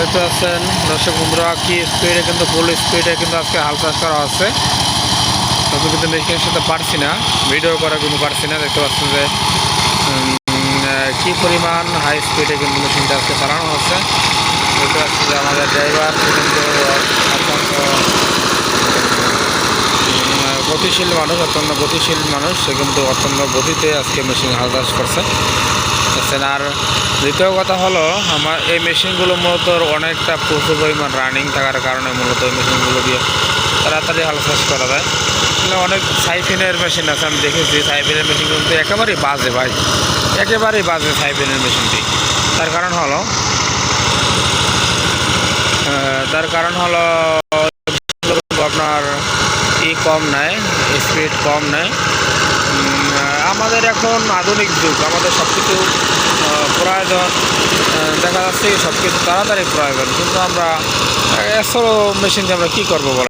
দেখতে পাচ্ছেন, দর্শক বন্ধুরা, কি স্পিডে কিন্তু ফুল স্পিডে কিন্তু আজকে হালকা করা আছে তবে কিন্তু মেশিনের সাথে পারছি না ভিডিও করা কিন্তু পারছি না, দেখতে পাচ্ছেন যে কি পরিমাণ হাই স্পিডে কিন্তু মেশিনটা আজকে চালানো হচ্ছে। দেখতে পাচ্ছি যে আমাদের ড্রাইভার কিন্তু গতিশীল মানুষ, অত্যন্ত গতিশীল মানুষ, সে কিন্তু অত্যন্ত গতিতে আজকে মেশিন হাল করছে। বুঝছেন আর দ্বিতীয় কথা হলো, আমার এই মেশিনগুলো মূলত অনেকটা প্রচুর পরিমাণ রানিং থাকার কারণে মূলত এই মেশিনগুলো দিয়ে তাড়াতাড়ি হাল চাষ করা যায়। অনেক সাইফিনের মেশিন আছে, আমি দেখেছি, সাইফিনের মেশিন কিন্তু একেবারেই বাজে ভাই। একেবারেই বাজে সাইফিনের মেশিনটি। তার কারণ হলো তার কারণ হলো আপনার ই কম নেয় স্পিড কম নেয়। আমাদের এখন আধুনিক যুগ, আমাদের সব কিছু প্রয়োজন। দেখা যাচ্ছে সব কিছু তাড়াতাড়ি প্রয়োজন, কিন্তু আমরা এসো মেশিন দিয়ে আমরা কী করব বলো